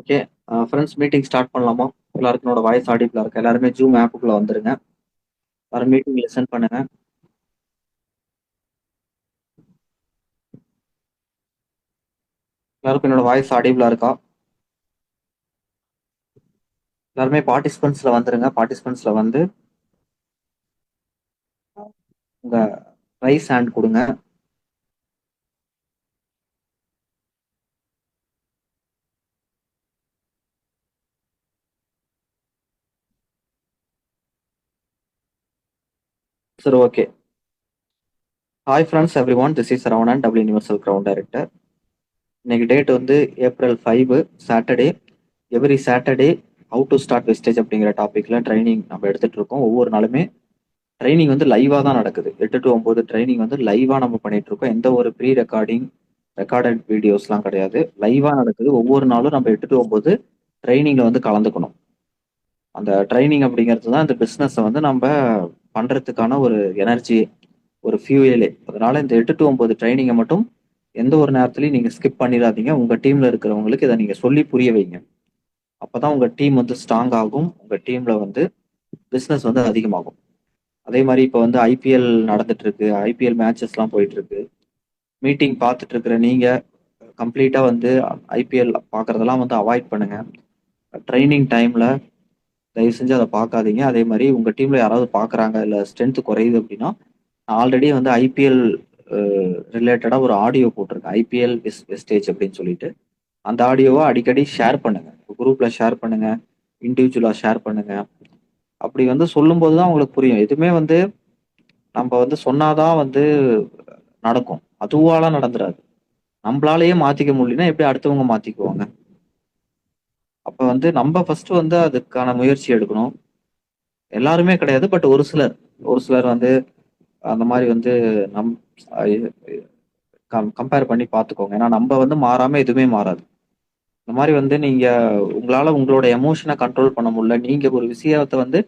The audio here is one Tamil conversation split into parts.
ஓகே ஃப்ரெண்ட்ஸ் மீட்டிங் ஸ்டார்ட் பண்ணலாமா? எல்லாருக்கும் என்னோட வாய்ஸ் ஆடிபிளா இருக்கு? எல்லாருமே ஜூம் ஆப்புக்குள்ள வந்துருங்க. வர மீட்டிங் லிசன் பண்ணுங்க. எல்லாருக்கும் என்னோட வாய்ஸ் ஆடிபிளாக இருக்கா? எல்லாருமே பார்ட்டிசிபென்ட்ஸில் வந்துருங்க. பார்ட்டிசிபென்ட்ஸில் வந்து உங்கள் ரைஸ் ஹேண்ட் கொடுங்க. சரி okay hi friends every one this is Ravanan double universal ground director இன்னைக்கு டேட் வந்து April five Saturday every Saturday how to start wastage அப்படிங்கிற டாப்பிக்கில் ட்ரைனிங் நம்ம எடுத்துகிட்டு இருக்கோம். ஒவ்வொரு நாளுமே ட்ரைனிங் வந்து லைவாக தான் நடக்குது. எட்டு டு ஒம்பது ட்ரைனிங் வந்து லைவாக நம்ம பண்ணிட்டு இருக்கோம். எந்த ஒரு ப்ரீ ரெக்கார்டிங் ரெக்கார்டட் வீடியோஸ்லாம் கிடையாது. லைவாக நடக்குது. ஒவ்வொரு நாளும் நம்ம எட்டு டு ஒம்பது ட்ரைனிங்கில் வந்து கலந்துக்கணும். அந்த ட்ரைனிங் அப்படிங்கிறது தான் இந்த பிஸ்னஸை வந்து நம்ம பண்றதுக்கான ஒரு எனர்ஜி ஒரு ஃபியூயலே அதனால இந்த எட்டு டு ஒன்பது ட்ரைனிங்கை மட்டும் எந்த ஒரு நேரத்துலையும் நீங்க ஸ்கிப் பண்ணிடாதீங்க. உங்க டீம்ல இருக்கிறவங்களுக்கு இதை நீங்க சொல்லி புரிய வைங்க. அப்பதான் உங்க டீம் வந்து ஸ்ட்ராங் ஆகும். உங்க டீம்ல வந்து பிஸ்னஸ் வந்து அதிகமாகும். அதே மாதிரி இப்போ வந்து ஐபிஎல் நடந்துட்டு இருக்கு ஐபிஎல் மேட்சஸ்லாம் போயிட்டு இருக்கு மீட்டிங் பார்த்துட்டு இருக்கிற நீங்க கம்ப்ளீட்டா வந்து ஐபிஎல் பார்க்கறதெல்லாம் வந்து அவாய்ட் பண்ணுங்க. ட்ரைனிங் டைம்ல தயவு செஞ்சு அதை பார்க்காதீங்க. அதே மாதிரி உங்கள் டீமில் யாராவது பார்க்குறாங்க இல்லை ஸ்ட்ரென்த் குறையுது அப்படின்னா நான் ஆல்ரெடி வந்து ஐபிஎல் ரிலேட்டடாக ஒரு ஆடியோ போட்டிருக்கேன். ஐபிஎல் வெஸ்டேஜ் அப்படின்னு சொல்லிட்டு. அந்த ஆடியோவை அடிக்கடி ஷேர் பண்ணுங்கள் குரூப்பில் ஷேர் பண்ணுங்கள் இண்டிவிஜுவலாக ஷேர் பண்ணுங்கள் அப்படி வந்து சொல்லும்போது தான் உங்களுக்கு புரியும். எதுவுமே வந்து நம்ம வந்து சொன்னாதான் வந்து நடக்கும். அதுவால நடந்துடாது நம்மளாலேயே மாற்றிக்க முடியலன்னா எப்படி அடுத்தவங்க மாற்றிக்குவாங்க அப்ப வந்து நம்ம ஃபர்ஸ்ட் வந்து அதுக்கான முயற்சி எடுக்கணும். எல்லாருமே கிடையாது பட் ஒரு சிலர். ஒரு சிலர் வந்து அந்த மாதிரி வந்து நம் கம்பேர் பண்ணி பார்த்துக்கோங்க. ஏன்னா நம்ம வந்து மாறாம எதுவுமே மாறாது. இந்த மாதிரி வந்து நீங்க உங்களால உங்களோட எமோஷனை கண்ட்ரோல் பண்ண முடியல. நீங்க ஒரு விஷயத்த வந்து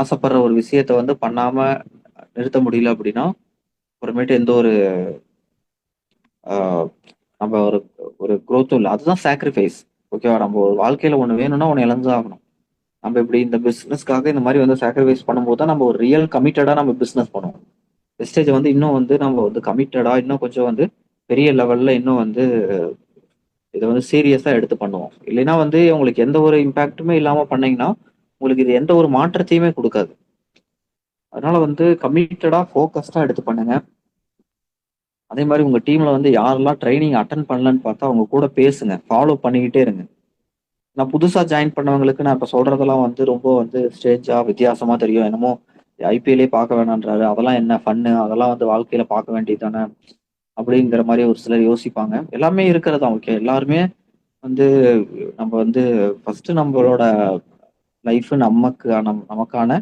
ஆசைப்படுற ஒரு விஷயத்த வந்து பண்ணாம நிறுத்த முடியல அப்படின்னா அப்புறமேட்டு எந்த ஒரு நம்ம ஒரு ஒரு குரோத்தும் இல்லை. அதுதான் சாக்ரிஃபைஸ் ஓகேவா நம்ம ஒரு வாழ்க்கையில ஒன்று வேணும்னா ஒன்று இழந்தாகணும். நம்ம இப்படி இந்த பிஸ்னஸ்க்காக இந்த மாதிரி வந்து சாக்ரிஃபைஸ் பண்ணும்போது தான் நம்ம ஒரு ரியல் கமிட்டடாக நம்ம பிஸ்னஸ் பண்ணுவோம். வெஸ்டேஜ் வந்து இன்னும் வந்து நம்ம வந்து கமிட்டடாக இன்னும் கொஞ்சம் வந்து பெரிய லெவலில் இன்னும் வந்து இதை வந்து சீரியஸாக எடுத்து பண்ணுவோம். இல்லைன்னா வந்து உங்களுக்கு எந்த ஒரு இம்பேக்ட்டுமே இல்லாமல் பண்ணிங்கன்னா உங்களுக்கு இது எந்த ஒரு மாற்றத்தையுமே கொடுக்காது. அதனால வந்து கமிட்டடாக ஃபோக்கஸ்டாக எடுத்து பண்ணுங்க. அதே மாதிரி உங்க டீம்ல வந்து யாரெல்லாம் ட்ரைனிங் அட்டன் பண்ணலன்னு பார்த்தா அவங்க கூட பேசுங்க. ஃபாலோ பண்ணிக்கிட்டே இருங்க. நான் புதுசா ஜாயின் பண்ணவங்களுக்கு நான் இப்ப சொல்றதெல்லாம் வந்து ரொம்ப வந்து ஸ்டேஜா வித்தியாசமா தெரியும். என்னமோ ஐபிஎல்லே பார்க்க வேணான்றாரு அதெல்லாம் என்ன ஃபன்னு அதெல்லாம் வந்து வாழ்க்கையில பார்க்க வேண்டியது தானே அப்படிங்கிற மாதிரி ஒரு சிலர் யோசிப்பாங்க. எல்லாமே இருக்கிறதா ஓகே எல்லாருமே வந்து நம்ம வந்து ஃபர்ஸ்ட் நம்மளோட லைஃப் நமக்கு நம் நமக்கான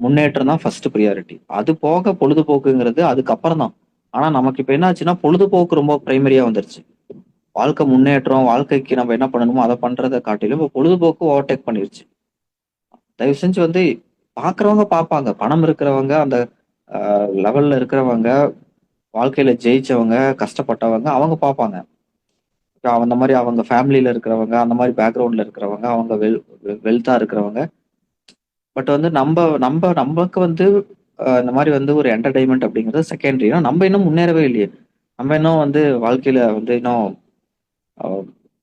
முன்னேற்றம் தான் ஃபர்ஸ்ட் ப்ரியாரிட்டி அது போக பொழுதுபோக்குங்கிறது அதுக்கப்புறம் தான் ஆனா நமக்கு இப்ப என்ன ஆச்சுன்னா பொழுதுபோக்கு ரொம்ப பிரைமரியா வந்துருச்சு. வாழ்க்கை முன்னேற்றம் வாழ்க்கைக்கு நம்ம என்ன பண்ணணுமோ அதை பண்றதை காட்டிலும் இப்போ பொழுதுபோக்கு ஓவர்டேக் பண்ணிருச்சு. தயவு செஞ்சு வந்து பாக்குறவங்க பார்ப்பாங்க பணம் இருக்கிறவங்க அந்த லெவல்ல இருக்கிறவங்க வாழ்க்கையில ஜெயிச்சவங்க கஷ்டப்பட்டவங்க அவங்க பார்ப்பாங்க அந்த மாதிரி அவங்க ஃபேமிலியில இருக்கிறவங்க அந்த மாதிரி பேக்ரவுண்ட்ல இருக்கிறவங்க அவங்க வெல் வெல்த்தா இருக்கிறவங்க. பட் வந்து நம்ம நம்ம நமக்கு வந்து இந்த மாதிரி வந்து ஒரு என்டர்டைன்மெண்ட் அப்படிங்கிறது செகண்டரி நம்ம இன்னும் முன்னேறவே இல்லையே. நம்ம இன்னும் வந்து வாழ்க்கையில வந்து இன்னும்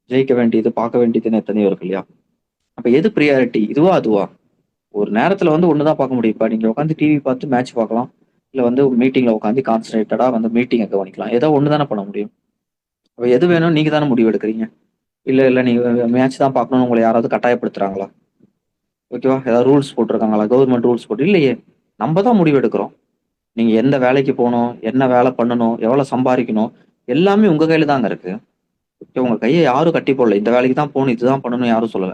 ஜெயிக்க வேண்டியது பார்க்க வேண்டியதுன்னு எத்தனையோ இருக்கு இல்லையா? அப்ப எது ப்ரியாரிட்டி இதுவா அதுவா? ஒரு நேரத்துல வந்து ஒண்ணுதான் பார்க்க முடியும். இப்போ நீங்க உட்காந்து டிவி பார்த்து மேட்ச் பார்க்கலாம். இல்ல வந்து மீட்டிங்ல உட்காந்து கான்சன்ட்ரேட்டடா வந்து மீட்டிங்கை கவனிக்கலாம். ஏதோ ஒண்ணு தானே பண்ண முடியும். அப்ப எது வேணும் நீங்க தானே முடிவு எடுக்கிறீங்க இல்ல இல்ல நீங்க மேட்ச் தான் பார்க்கணும்னு உங்களை யாராவது கட்டாயப்படுத்துறாங்களா? ஓகேவா ஏதாவது ரூல்ஸ் போட்டிருக்காங்களா? கவர்மெண்ட் ரூல்ஸ் போட்டு இல்லையே. நம்ம தான் முடிவெடுக்கிறோம். நீங்கள் நீங்க எந்த வேலைக்கு போகணும் என்ன வேலை பண்ணணும் எவ்வளவு சம்பாதிக்கணும் எல்லாமே உங்க கையில தாங்க இருக்கு. உங்க கையை யாரும் கட்டி போடல. இந்த வேலைக்கு தான் போகணும் இதுதான் பண்ணணும் யாரும் சொல்லல.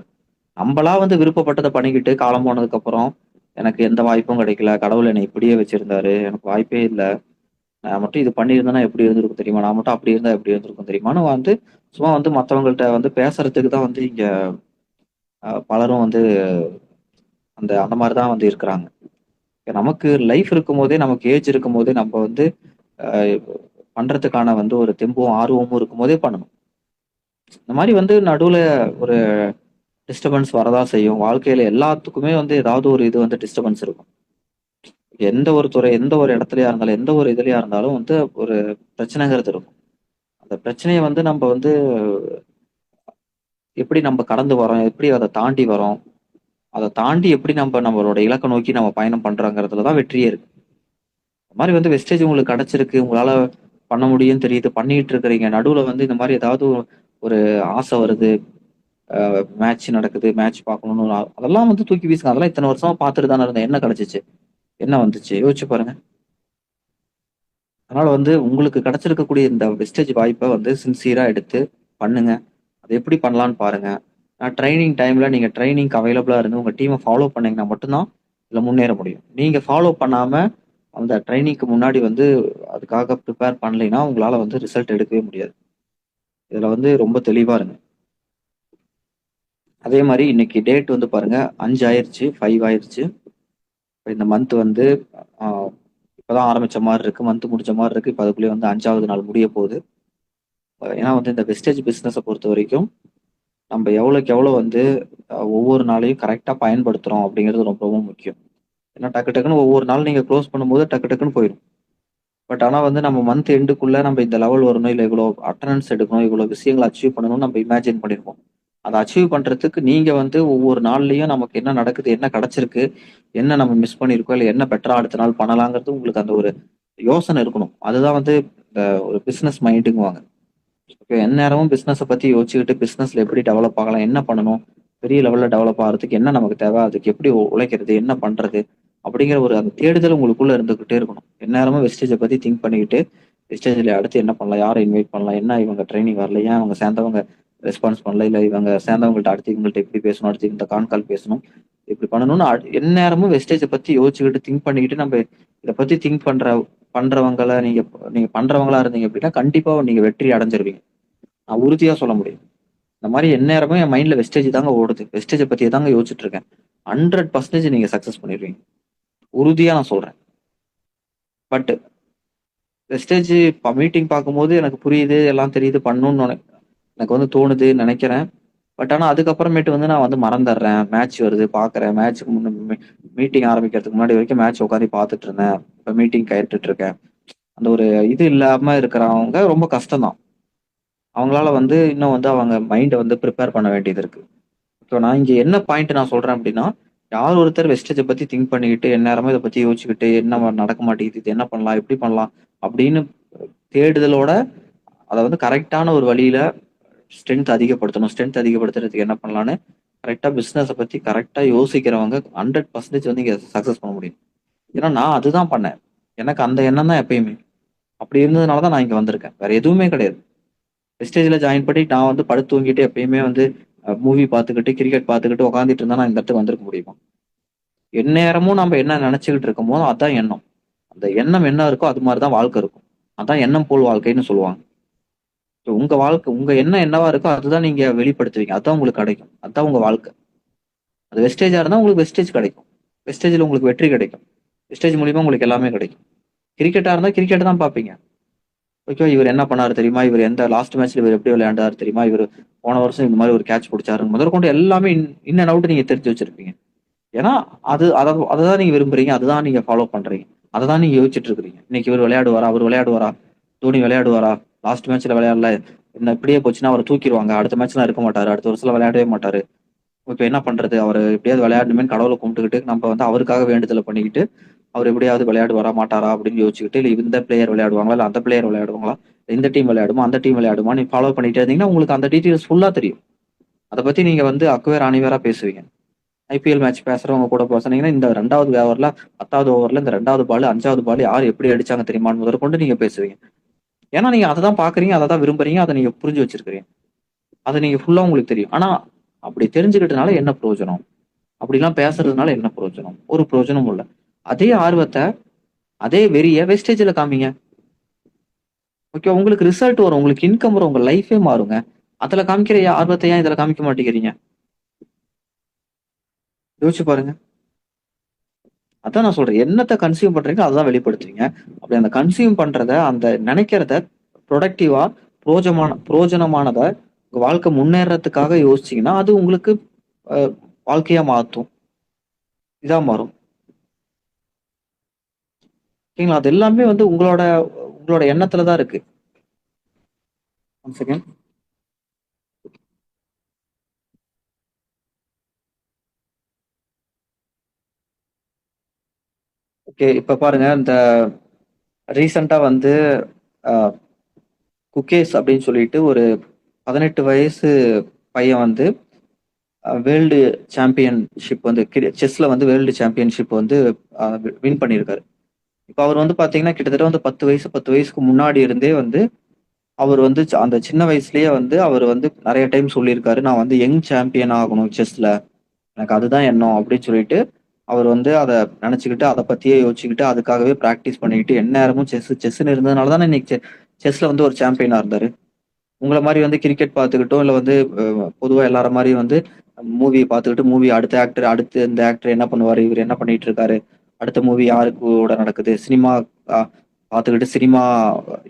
நம்மளா வந்து விருப்பப்பட்டதை பண்ணிக்கிட்டு காலம் போனதுக்கு அப்புறம் எனக்கு எந்த வாய்ப்பும் கிடைக்கல. கடவுள் என்னை இப்படியே வச்சிருந்தாரு. எனக்கு வாய்ப்பே இல்லை. நான் மட்டும் இது பண்ணியிருந்தேன்னா எப்படி இருந்திருக்கும் தெரியுமா? நான் மட்டும் அப்படி இருந்தா எப்படி இருந்திருக்கும் தெரியுமான்னு வந்து சும்மா வந்து மற்றவங்கள்ட்ட வந்து பேசுறதுக்கு தான் வந்து இங்க பலரும் வந்து அந்த அந்த மாதிரி தான் வந்து இருக்கிறாங்க. நமக்கு லைஃப் இருக்கும் போதே நமக்கு ஏஜ் இருக்கும் போதே நம்ம வந்து பண்றதுக்கான வந்து ஒரு தெம்பும் ஆர்வமும் இருக்கும் போதே பண்ணணும். இந்த மாதிரி வந்து நடுவில் ஒரு டிஸ்டர்பன்ஸ் வரதா செய்யும். வாழ்க்கையில எல்லாத்துக்குமே வந்து ஏதாவது ஒரு இது வந்து டிஸ்டர்பன்ஸ் இருக்கும். எந்த ஒரு துறை எந்த ஒரு இடத்துலயா இருந்தாலும் எந்த ஒரு இதுலயா இருந்தாலும் வந்து ஒரு பிரச்சனைங்கிறது இருக்கும். அந்த பிரச்சனையை வந்து நம்ம வந்து எப்படி நம்ம கடந்து வரோம் எப்படி அதை தாண்டி வரோம் அதை தாண்டி எப்படி நம்ம நம்மளோட இலக்கை நோக்கி நம்ம பயணம் பண்றோங்கிறதுல தான் வெற்றியே இருக்கு. இந்த மாதிரி வந்து வெஸ்டேஜ் உங்களுக்கு கிடைச்சிருக்கு உங்களால பண்ண முடியும்னு தெரியுது. பண்ணிட்டு இருக்கிறீங்க. நடுவுல வந்து இந்த மாதிரி ஏதாவது ஒரு ஆசை வருது. மேட்ச் நடக்குது மேட்ச் பார்க்கணும்னு அதெல்லாம் வந்து தூக்கி வீசுங்க. அதெல்லாம் இத்தனை வருஷமா பார்த்துட்டு தானே இருந்தேன். என்ன கிடைச்சிச்சு? என்ன வந்துச்சு? யோசிச்சு பாருங்க. அதனால வந்து உங்களுக்கு கிடைச்சிருக்கக்கூடிய இந்த வெஸ்டேஜ் வாய்ப்பை வந்து சின்சியரா எடுத்து பண்ணுங்க. அது எப்படி பண்ணலான்னு பாருங்க. ட்ரைனிங் டைமில் நீங்கள் ட்ரைனிங்க்கு அவைலபிளாக இருந்து உங்கள் டீமை ஃபாலோ பண்ணிங்கன்னா மட்டும்தான் இதில் முன்னேற முடியும். நீங்கள் ஃபாலோ பண்ணாமல் அந்த ட்ரைனிங்க்கு முன்னாடி வந்து அதுக்காக ப்ரிப்பேர் பண்ணலைன்னா உங்களால் வந்து ரிசல்ட் எடுக்கவே முடியாது. இதில் வந்து ரொம்ப தெளிவாக இருங்க. அதே மாதிரி இன்னைக்கு டேட் வந்து பாருங்கள் அஞ்சு ஆயிடுச்சு ஃபைவ் ஆயிடுச்சு இப்போ இந்த மந்த் வந்து இப்போ தான் ஆரம்பிச்ச மாதிரி இருக்குது மந்த் முடிச்ச மாதிரி இருக்குது இப்போ அதுக்குள்ளேயே வந்து அஞ்சாவது நாள் முடிய போகுது. ஏன்னா வந்து இந்த வெஸ்டேஜ் பிஸ்னஸை பொறுத்த வரைக்கும் நம்ம எவ்வளோக்கு எவ்வளோ வந்து ஒவ்வொரு நாளையும் கரெக்டாக பயன்படுத்துகிறோம் அப்படிங்கிறது ரொம்ப ரொம்ப முக்கியம். ஏன்னா டக்கு டக்குன்னு ஒவ்வொரு நாள் நீங்கள் க்ளோஸ் பண்ணும்போது டக்கு டக்குன்னு போயிடும். பட் ஆனால் வந்து நம்ம மந்த் எண்டுக்குள்ளே நம்ம இந்த லெவல் வரணும் இல்லை இவ்வளோ அட்டண்டன்ஸ் எடுக்கணும் இவ்வளோ விஷயங்களை அச்சீவ் பண்ணணும்னு நம்ம இமேஜின் பண்ணியிருப்போம் அதை அச்சீவ் பண்ணுறதுக்கு நீங்கள் வந்து ஒவ்வொரு நாள்லேயும் நமக்கு என்ன நடக்குது என்ன கிடச்சிருக்கு என்ன நம்ம மிஸ் பண்ணியிருக்கோம் இல்லை என்ன பெட்டராக அடுத்த நாள் பண்ணலாங்கிறது உங்களுக்கு அந்த ஒரு யோசனை இருக்கணும். அதுதான் வந்து இந்த ஒரு பிஸ்னஸ் மைண்டுங்குவாங்க இப்போ எந்நேரமும் பிஸ்னஸை பற்றி யோசிச்சுக்கிட்டு பிஸ்னஸில் எப்படி டெவலப் ஆகலாம் என்ன பண்ணணும் பெரிய லெவலில் டெவலப் ஆகிறதுக்கு என்ன நமக்கு தேவை அதுக்கு எப்படி உழைக்கிறது என்ன பண்ணுறது அப்படிங்கிற ஒரு அந்த தேடுதல் உங்களுக்குள்ளே இருந்துக்கிட்டே இருக்கணும். எந்நேரமும் வெஸ்டேஜை பற்றி திங்க் பண்ணிக்கிட்டு வெஸ்டேஜில் அடுத்து என்ன பண்ணலாம் யாரை இன்வைட் பண்ணலாம் என்ன இவங்க ட்ரைனிங் வரல ஏன் அவங்க சேர்ந்தவங்க ரெஸ்பான்ஸ் பண்ணல இல்லை இவங்க சேர்ந்தவங்கள்ட்ட அடுத்து இவங்கள்ட்ட எப்படி பேசணும் அடுத்து இந்த கான்கால் பேசணும் இப்படி பண்ணணும்னு எந்நேரமும் வெஸ்டேஜை பத்தி யோசிச்சுக்கிட்டு திங்க் பண்ணிக்கிட்டு நம்ம இதை பத்தி திங்க் பண்ற பண்றவங்கள நீங்க நீங்க பண்றவங்களா இருந்தீங்க அப்படின்னா கண்டிப்பா நீங்க வெற்றி அடைஞ்சிருவீங்க. நான் உறுதியா சொல்ல முடியும். இந்த மாதிரி எந்நேரமும் என் மைண்ட்ல வெஸ்டேஜ் தாங்க ஓடுது. வெஸ்டேஜை பத்தி தாங்க யோசிச்சுட்டு இருக்கேன். ஹண்ட்ரட் பர்சன்டேஜ் நீங்க சக்சஸ் பண்ணிடுவீங்க உறுதியா நான் சொல்றேன். பட் வெஸ்டேஜ் இப்போ மீட்டிங் பார்க்கும்போது எனக்கு புரியுது எல்லாம் தெரியுது பண்ணணும்னு எனக்கு வந்து தோணுது நினைக்கிறேன். பட் ஆனால் அதுக்கப்புறமேட்டு வந்து நான் வந்து மறந்துடுறேன். மேட்ச் வருது பார்க்குறேன். மேட்ச்சுக்கு முன்ன மீட்டிங் ஆரம்பிக்கிறதுக்கு முன்னாடி வரைக்கும் மேட்ச் உட்காந்து பார்த்துட்டு இருந்தேன். இப்போ மீட்டிங் கயிட்டுட்டு இருக்கேன் அந்த ஒரு இது இல்லாமல் இருக்கிறவங்க ரொம்ப கஷ்டம்தான். அவங்களால வந்து இன்னும் வந்து அவங்க மைண்டை வந்து ப்ரிப்பேர் பண்ண வேண்டியது இருக்கு. இப்போ நான் இங்கே என்ன பாயிண்ட் நான் சொல்கிறேன் அப்படின்னா யார் ஒருத்தர் வெஸ்டேஜை பற்றி திங்க் பண்ணிக்கிட்டு எந்நேரமும் இதை பற்றி யோசிச்சுக்கிட்டு என்ன நடக்க மாட்டேங்குது இது என்ன பண்ணலாம் எப்படி பண்ணலாம் அப்படின்னு தேடுதலோட அதை வந்து கரெக்டான ஒரு வழியில ஸ்ட்ரென்த் அதிகப்படுத்தணும். ஸ்ட்ரென்த் அதிகப்படுத்துறதுக்கு என்ன பண்ணலான்னு கரெக்டாக பிஸ்னஸை பற்றி கரெக்டாக யோசிக்கிறவங்க ஹண்ட்ரட் பர்சன்டேஜ் வந்து இங்கே சக்ஸஸ் பண்ண முடியும். ஏன்னா நான் அதுதான் பண்ணேன். எனக்கு அந்த எண்ணம் தான் எப்பயுமே. அப்படி இருந்ததுனால தான் நான் இங்கே வந்திருக்கேன். வேற எதுவுமே கிடையாது. வெஸ்டேஜில் ஜாயின் பண்ணி நான் வந்து படுத்து தூங்கிட்டு எப்பயுமே வந்து மூவி பார்த்துக்கிட்டு கிரிக்கெட் பார்த்துக்கிட்டு உட்காந்துட்டு இருந்தா நான் இந்த இடத்துக்கு வந்திருக்க முடியுமா? எந்நேரமும் நம்ம என்ன நினைச்சுக்கிட்டு இருக்கோமோ அதான் எண்ணம். அந்த எண்ணம் என்ன இருக்கோ அது மாதிரி தான் வாழ்க்கை இருக்கும். அதான் எண்ணம் போல் வாழ்க்கைன்னு சொல்லுவாங்க. So, உங்க வாழ்க்கை உங்க எண்ணம் என்னவா இருக்கோ அதுதான் நீங்க வெளிப்படுத்துவீங்க. அதான் உங்களுக்கு கிடைக்கும். அதான் உங்க வாழ்க்கை. அது வெஸ்டேஜா இருந்தா உங்களுக்கு வெஸ்டேஜ் கிடைக்கும். வெஸ்டேஜ்ல உங்களுக்கு வெற்றி கிடைக்கும். வெஸ்டேஜ் மூலியமா உங்களுக்கு எல்லாமே கிடைக்கும். கிரிக்கெட்டா இருந்தா கிரிக்கெட் தான் பார்ப்பீங்க. ஓகே இவர் என்ன பண்ணாரு தெரியுமா? இவர் எந்த லாஸ்ட் மேட்ச்ல இவர் எப்படி விளையாண்டாரு தெரியுமா? இவர் போன வருஷம் இந்த மாதிரி ஒரு கேட்ச் பிடிச்சாரு முதற்கொண்டு எல்லாமே இன் அண்ட் அவுட் நீங்க தெரிஞ்சு வச்சிருப்பீங்க. ஏன்னா அது அதை அதை தான் நீங்க விரும்புறீங்க. அதுதான் நீங்க ஃபாலோ பண்றீங்க. அதை தான் நீங்க யோசிச்சுட்டு இருக்கிறீங்க. இன்னைக்கு இவர் விளையாடுவாரா? அவர் விளையாடுவாரா? தோனி விளையாடுவாரா? லாஸ்ட் மேட்ச்ல விளையாடல. என்ன இப்படியே போச்சுன்னா அவர் தூக்கிடுவாங்க. அடுத்த மேட்ச்லாம் இருக்க மாட்டாரு. அடுத்த வருஷத்துல விளையாடவே மாட்டாரு. இப்போ என்ன பண்றது? அவர் எப்படியாவது விளையாடணுமே கடவுளை கும்பிட்டுக்கிட்டு நம்ம வந்து அவருக்காக வேண்டுதலை பண்ணிக்கிட்டு அவர் எப்படியாவது விளையாடுவாரா மாட்டாரா அப்படின்னு யோசிச்சுக்கிட்டு இல்லை இந்த பிளேயர் விளையாடுவாங்களா இல்லை அந்த பிளேயர் விளையாடுவாங்களா இந்த டீம் விளையாடுமா அந்த டீம் விளையாடுமா நீ ஃபாலோ பண்ணிட்டே இருந்தீங்கன்னா உங்களுக்கு அந்த டீட்டெயில்ஸ் ஃபுல்லாக தெரியும். அதை பற்றி நீங்கள் வந்து அக்குவேர் அணிவேரா பேசுவீங்க. ஐபிஎல் மேட்ச் பேசுறவங்க கூட பேசுனீங்கன்னா இந்த ரெண்டாவது ஓவரில் பத்தாவது ஓவரில் இந்த ரெண்டாவது பால் அஞ்சாவது பால் யார் எப்படி அடிச்சாங்க தெரியுமான்னு முதற்கொண்டு நீங்கள் பேசுவீங்க. ஏன்னா நீங்க அதை தான் பாக்குறீங்க அதை தான் விரும்புறீங்க அதை நீங்க புரிஞ்சு வச்சிருக்கிறீங்க. அதை நீங்க ஃபுல்லா உங்களுக்கு தெரியும். ஆனா அப்படி தெரிஞ்சுக்கிட்டனால என்ன பிரயோஜனம்? அப்படிலாம் பேசுறதுனால என்ன பிரயோஜனம்? ஒரு பிரயோஜனமும் இல்லை. அதே ஆர்வத்தை அதே வெறிய வெஸ்டேஜ்ல காமிங்க. ஓகே உங்களுக்கு ரிசல்ட் வரும் உங்களுக்கு இன்கம் வரும் உங்க லைஃபே மாறுங்க. அதுல காமிக்கிற ஆர்வத்தை ஏன் இதுல காமிக்க மாட்டேங்கிறீங்க? யோசிச்சு பாருங்க. அதான் நான் சொல்றேன். என்னத்தை கன்சியூம் பண்றீங்களோ அதான் வெளிப்படுத்துவீங்க அப்படி அந்த கன்சியூம் பண்றத அந்த நினைக்கிறத ப்ரொடக்டிவா புரோஜமான புரோஜனமானதை உங்க வாழ்க்கை முன்னேறதுக்காக யோசிச்சீங்கன்னா அது உங்களுக்கு அஹ், வாழ்க்கையா மாத்தும் இதா மாறும் ஓகேங்களா அது எல்லாமே வந்து உங்களோட உங்களோட எண்ணத்துல தான் இருக்கு. ஒன் செகண்ட் ஓகே இப்ப பாருங்க இந்த ரீசெண்டா வந்து குக்கேஸ் அப்படின்னு சொல்லிட்டு ஒரு பதினெட்டு வயசு பையன் வந்து வேர்ல்டு சாம்பியன்ஷிப் வந்து செஸ்ல வந்து வேர்ல்டு சாம்பியன்ஷிப் வந்து வின் பண்ணியிருக்காரு இப்போ அவர் வந்து பார்த்தீங்கன்னா கிட்டத்தட்ட வந்து பத்து வயசு பத்து வயசுக்கு முன்னாடி இருந்தே வந்து அவர் வந்து அந்த சின்ன வயசுலயே வந்து அவர் வந்து நிறைய டைம் சொல்லியிருக்காரு நான் வந்து யங் சாம்பியன் ஆகணும் செஸ்ல எனக்கு அதுதான் எண்ணம் அப்படின்னு சொல்லிட்டு அவர் வந்து அதை நினைச்சுக்கிட்டு அதை பத்தியே யோசிச்சுக்கிட்டு அதுக்காகவே ப்ராக்டிஸ் பண்ணிக்கிட்டு எந்நேரமும் செஸ் செஸ்ன்னு இருந்ததுனால தானே இன்னைக்கு செஸ்ல வந்து ஒரு சாம்பியனா இருந்தாரு. உங்களை மாதிரி வந்து கிரிக்கெட் பார்த்துக்கிட்டோம் இல்லை வந்து பொதுவாக எல்லார மாதிரி வந்து மூவி பார்த்துக்கிட்டு மூவி அடுத்த ஆக்டர் அடுத்து இந்த ஆக்டர் என்ன பண்ணுவார் இவர் என்ன பண்ணிட்டு இருக்காரு அடுத்த மூவி யாருக்கு கூட நடக்குது சினிமா பார்த்துக்கிட்டு சினிமா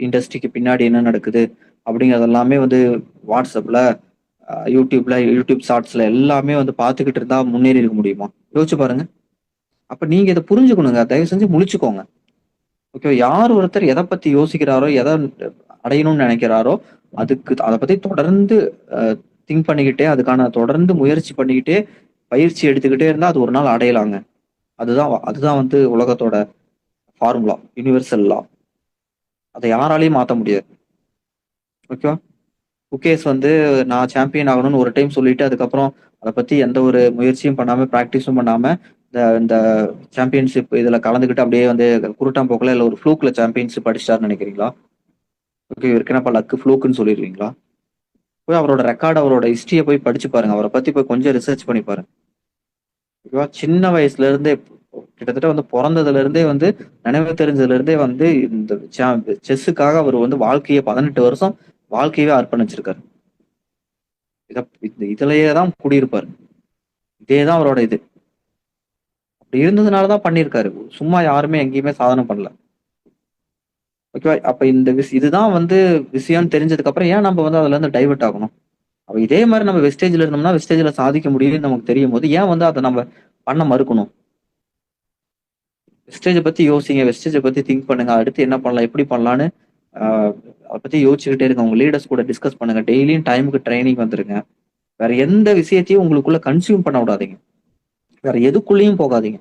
இண்டஸ்ட்ரிக்கு பின்னாடி என்ன நடக்குது அப்படிங்கிறது எல்லாமே வந்து வாட்ஸ்அப்பில் யூடியூப்ல யூடியூப் ஷார்ட்ஸ்ல எல்லாமே வந்து பார்த்துக்கிட்டு இருந்தா முன்னேறி இருக்க முடியுமா? யோசிச்சு பாருங்க. அப்ப நீங்க இதை புரிஞ்சுக்கணுங்க. தயவு செஞ்சு முழிச்சுக்கோங்க. ஓகே யார் ஒருத்தர் எதை பத்தி யோசிக்கிறாரோ எதை அடையணும்னு நினைக்கிறாரோ அதுக்கு அதை பத்தி தொடர்ந்து திங்க் பண்ணிக்கிட்டே அதுக்கான தொடர்ந்து முயற்சி பண்ணிக்கிட்டே பயிற்சி எடுத்துக்கிட்டே இருந்தா அது ஒரு நாள் அடையலாங்க. அதுதான் அதுதான் வந்து உலகத்தோட ஃபார்முலா யூனிவர்சல் லா அதை யாராலையும் மாத்த முடியாது. ஓகேவா முகேஷ் வந்து நான் சாம்பியன் ஆகணும்னு ஒரு டைம் சொல்லிட்டு அதுக்கப்புறம் அதை பத்தி எந்த ஒரு முயற்சியும் பண்ணாம ப்ராக்டிஸும் பண்ணாம இந்த இந்த சாம்பியன்ஷிப் இதுல கலந்துக்கிட்டு அப்படியே வந்து குருட்டாம்போக்கில் இல்லை ஒரு ஃப்ளூக்ல சாம்பியன்ஷிப் அடிச்சிட்டாருன்னு நினைக்கிறீங்களா? ஓகே இவருக்கு என்னப்பா லக்கு ஃப்ளூக்குன்னு சொல்லிடுவீங்களா? போய் அவரோட ரெக்கார்டு அவரோட ஹிஸ்டரியை போய் படிச்சு பாருங்க. அவரை பத்தி போய் கொஞ்சம் ரிசர்ச் பண்ணி பாருங்க. ஓகேவா சின்ன வயசுல இருந்தே கிட்டத்தட்ட வந்து பிறந்ததுல இருந்தே வந்து நினைவு தெரிஞ்சதுல இருந்தே வந்து இந்த செஸ்ஸுக்காக அவர் வந்து வாழ்க்கையை பதினெட்டு வருஷம் வாழ்க்கையவே அர்ப்பணிச்சிருக்காரு. இத இந்த இதுலயே தான் குடியிருப்பார். இதே தான் அவரோட இது. அப்படி இருந்ததுனால தான் பண்ணியிருக்காரு. சும்மா யாருமே எங்கேயுமே சாதனை பண்ணல. ஓகேவா அப்ப இந்த விஷ் இதுதான் வந்து விஷயம்னு தெரிஞ்சதுக்கு அப்புறம் ஏன் நம்ம வந்து அதுல இருந்து டைவெர்ட் ஆகணும்? அப்ப இதே மாதிரி நம்ம வெஸ்டேஜ்ல இருந்தோம்னா வெஸ்டேஜ்ல சாதிக்க முடியும்னு நமக்கு தெரியும் போது ஏன் வந்து அதை நம்ம பண்ண மறுக்கணும்? வெஸ்டேஜை பத்தி யோசிங்க. வெஸ்டேஜை பத்தி திங்க் பண்ணுங்க. அடுத்து என்ன பண்ணலாம்? எப்படி பண்ணலான்னு அதை பத்தி யோசிச்சுக்கிட்டே இருங்க. உங்க லீடர்ஸ் கூட டிஸ்கஸ் பண்ணுங்க. டெய்லியும் டைமுக்கு ட்ரைனிங் வந்துருங்க. வேற எந்த விஷயத்தையும் உங்களுக்குள்ள கன்சியூம் பண்ண விடாதீங்க. வேற எதுக்குள்ளேயும் போகாதீங்க.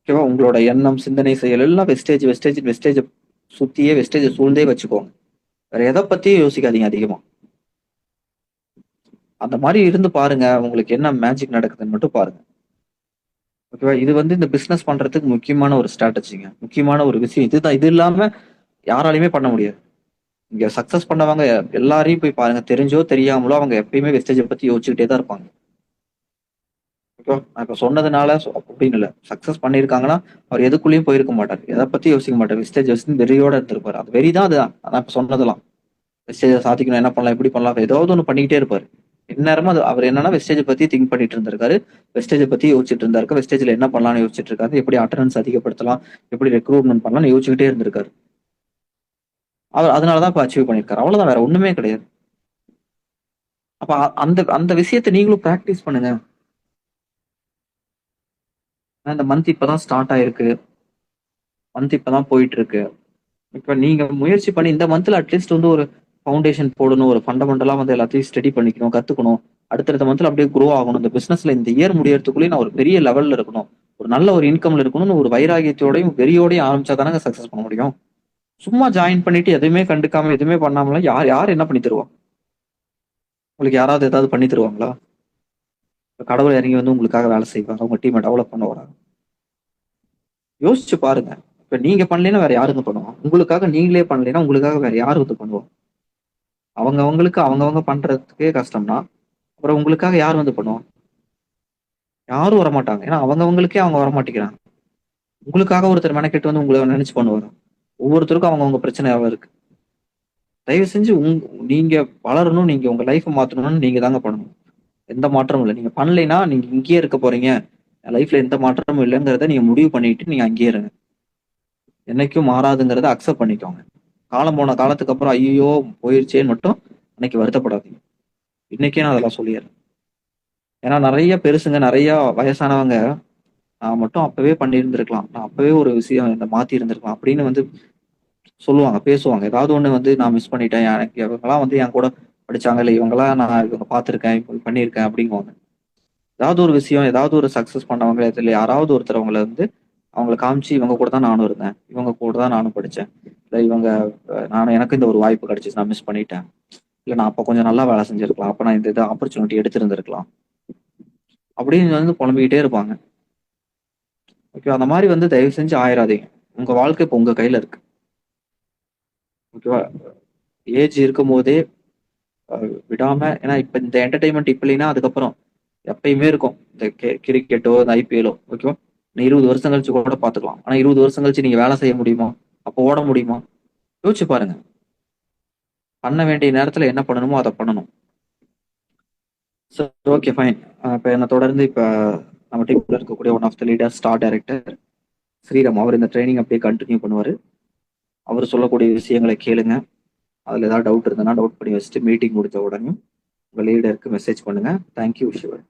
ஓகேவா உங்களோட எண்ணம் சிந்தனை செயல் எல்லாம் வெஸ்டேஜ் வெஸ்டேஜ் வெஸ்டேஜ் சுத்தியே வெஸ்டேஜ் சூழ்ந்தே வச்சுக்கோங்க. வேற எதை பத்தியும் யோசிக்காதீங்க அதிகமா. அந்த மாதிரி இருந்து பாருங்க உங்களுக்கு என்ன மேஜிக் நடக்குதுன்னு மட்டும் பாருங்க. ஓகேவா இது வந்து இந்த பிசினஸ் பண்றதுக்கு முக்கியமான ஒரு ஸ்ட்ராட்டஜிங்க முக்கியமான ஒரு விஷயம். இதுதான். இது இல்லாம யாராலையுமே பண்ண முடியாது. இங்க சக்சஸ் பண்ணவங்க எல்லாரையும் போய் பாருங்க. தெரிஞ்சோ தெரியாமலோ அவங்க எப்பயுமே வெஸ்டேஜை பத்தி யோசிச்சுக்கிட்டே தான் இருப்பாங்க. நான் இப்போ சொன்னதுனால அப்படின்னு இல்லை. சக்ஸஸ் பண்ணியிருக்காங்கன்னா அவர் எதுக்குள்ளேயும் போயிருக்க மாட்டார். எதை பற்றி யோசிக்க மாட்டார். விஸ்டேஜ் வச்சு வெறியோட எடுத்திருப்பார் அது வெறி தான் அதுதான் நான் இப்போ சொன்னதெல்லாம். விஸ்டேஜை சாதிக்கணும். என்ன பண்ணலாம்? எப்படி பண்ணலாம்? ஏதாவது ஒன்று பண்ணிக்கிட்டே இருப்பார். இந்நேரமும் அது அவர் என்னன்னா வெஸ்டேஜை பத்தி திங்க் பண்ணிட்டு இருந்திருக்காரு. வெஸ்டேஜை பற்றி யோசிச்சுட்டு இருந்தாரு. வெஸ்டேஜில் என்ன பண்ணலாம்னு யோசிச்சுட்டு இருக்காரு. எப்படி அட்டண்டன்ஸ் அதிகப்படுத்தலாம்? எப்படி ரெக்ரூட்மெண்ட் பண்ணலாம்னு யோசிச்சுக்கிட்டே இருந்திருக்காரு. அவர் அதனால தான் இப்போ அச்சீவ் பண்ணியிருக்காரு. அவ்வளோதான் வேற ஒண்ணுமே கிடையாது. அப்போ அ- அந்த அந்த விஷயத்தை நீங்களும் ப்ராக்டிஸ் பண்ணுங்க. ஆனா, இந்த மந்த் இப்பதான் ஸ்டார்ட் ஆயிருக்கு. மந்த் இப்பதான் போயிட்டு இருக்கு இப்ப நீங்க முயற்சி பண்ணி இந்த மந்த்ல அட்லீஸ்ட் வந்து ஒரு ஃபவுண்டேஷன் போடணும் ஒரு ஃபண்டமெண்டலா வந்து எல்லாத்தையும் ஸ்டடி பண்ணிக்கணும் கத்துக்கணும். அடுத்தடுத்த மந்த்ல அப்படியே குரோ ஆகணும். இந்த பிசினஸ்ல இந்த இயர் முடியறதுக்குள்ளேயே நான் ஒரு பெரிய லெவல்ல இருக்கணும். ஒரு நல்ல ஒரு இன்கம்ல இருக்கணும்னு ஒரு வைராகியத்தோடையும் வெறியோடையும் ஆரம்பிச்சா தானே சக்சஸ் பண்ண முடியும். சும்மா ஜாயின் பண்ணிட்டு எதுவுமே கண்டுக்காம எதுவுமே பண்ணாமலாம் யார் யார் என்ன பண்ணி தருவா? உங்களுக்கு யாராவது ஏதாவது பண்ணி தருவாங்களா? கடவுள் இறங்கி வந்து உங்களுக்காக வேலை செய்வாங்க உங்க டீமை டெவலப் பண்ண வராங்க யோசிச்சு பாருங்க. இப்ப நீங்க பண்ணலைன்னா வேற யாருங்க பண்ணுவோம் உங்களுக்காக நீங்களே பண்ணலைன்னா உங்களுக்காக வேற யாரு வந்து பண்ணுவோம் அவங்க அவங்களுக்கு அவங்கவங்க பண்றதுக்கே கஷ்டம்னா அப்புறம் உங்களுக்காக யார் வந்து பண்ணுவோம் யாரும் வர மாட்டாங்க ஏன்னா அவங்கவங்களுக்கே அவங்க வர மாட்டேங்கிறாங்க உங்களுக்காக ஒருத்தர் மெனக்கெட்டு வந்து உங்களை நினைச்சு பண்ணுவாரு. ஒவ்வொருத்தருக்கும் அவங்கவுங்க பிரச்சனையாவ இருக்கு. தயவு செஞ்சு உங் நீங்க வளரணும் நீங்க உங்க லைஃப் மாத்தணும்னு நீங்க தாங்க பண்ணணும். எந்த மாற்றமும் இல்லை. நீங்க பண்ணலைன்னா நீங்க இங்கேயே இருக்க போறீங்க. லைஃப்ல எந்த மாற்றமும் இல்லைங்கிறத நீங்க முடிவு பண்ணிட்டு நீங்க அங்கேயே இருங்க. என்னைக்கும் மாறாதுங்கிறத அக்செப்ட் பண்ணிக்கோங்க. காலம் போன காலத்துக்கு அப்புறம் ஐயோ போயிருச்சேன்னு மட்டும் அன்னைக்கு வருத்தப்படாதீங்க. இன்னைக்கே நான் அதெல்லாம் சொல்லிடுறேன். ஏன்னா நிறைய பெருசுங்க நிறைய வயசானவங்க நான் மட்டும் அப்பவே பண்ணியிருந்திருக்கலாம். நான் அப்பவே ஒரு விஷயம் இந்த மாத்தி இருந்திருக்கலாம் அப்படின்னு வந்து சொல்லுவாங்க பேசுவாங்க. ஏதாவது ஒண்ணு வந்து நான் மிஸ் பண்ணிட்டேன். எனக்கு இவங்கெல்லாம் வந்து என் கூட படிச்சாங்க இல்லை இவங்கெல்லாம் நான் இவங்க பார்த்துருக்கேன் இப்போ பண்ணியிருக்கேன் அப்படிங்குவாங்க. ஏதாவது ஒரு விஷயம் ஏதாவது ஒரு சக்ஸஸ் பண்ணவங்க இதுல யாராவது ஒருத்தர் அவங்கள வந்து அவங்கள காமிச்சு இவங்க கூட தான் நானும் இருந்தேன். இவங்க கூட தான் நானும் படித்தேன் இல்லை இவங்க நானும் எனக்கு இந்த ஒரு வாய்ப்பு கிடைச்சிச்சு நான் மிஸ் பண்ணிட்டேன். இல்லை நான் அப்போ கொஞ்சம் நல்லா வேலை செஞ்சிருக்கலாம். அப்போ நான் இந்த இது ஆப்பர்ச்சுனிட்டி எடுத்திருந்திருக்கலாம். அப்படின்னு வந்து புலம்பிக்கிட்டே இருப்பாங்க. ஓகே அந்த மாதிரி வந்து தயவு செஞ்சு ஆயிராதீங்க. உங்கள் வாழ்க்கை இப்போ உங்கள் கையில் இருக்கு. ஓகேவா ஏஜ் இருக்கும் போதே விடாம ஏன்னா இப்ப இந்த என்டர்டைன்மெண்ட் இப்ப இல்லைன்னா அதுக்கப்புறம் எப்பயுமே இருக்கும். இந்த கிரிக்கெட்டோ இந்த ஐபிஎலோ ஓகேவா நீ இருபது வருஷம் கழிச்சு கூட பாத்துக்கலாம் ஆனா இருபது வருஷம் கழிச்சு நீங்க வேலை செய்ய முடியுமா? அப்போ ஓட முடியுமா? யோசிச்சு பாருங்க. பண்ண வேண்டிய நேரத்துல என்ன பண்ணணுமோ அதை பண்ணணும். சரி ஓகே ஃபைன் இப்போ என்னை தொடர்ந்து இப்போ நம்ம டீம்ல இருக்கக்கூடிய one of the leader star director Sriram அவர் இந்த ட்ரைனிங் அப்படியே கண்டினியூ பண்ணுவார். அவர் சொல்லக்கூடிய விஷயங்களை கேளுங்க. அதில் ஏதாவது டவுட் இருந்ததுன்னா டவுட் பண்ணி வச்சுட்டு மீட்டிங் முடித்த உடனே உங்கள் லீடருக்கு மெசேஜ் பண்ணுங்க. Thank you Sivan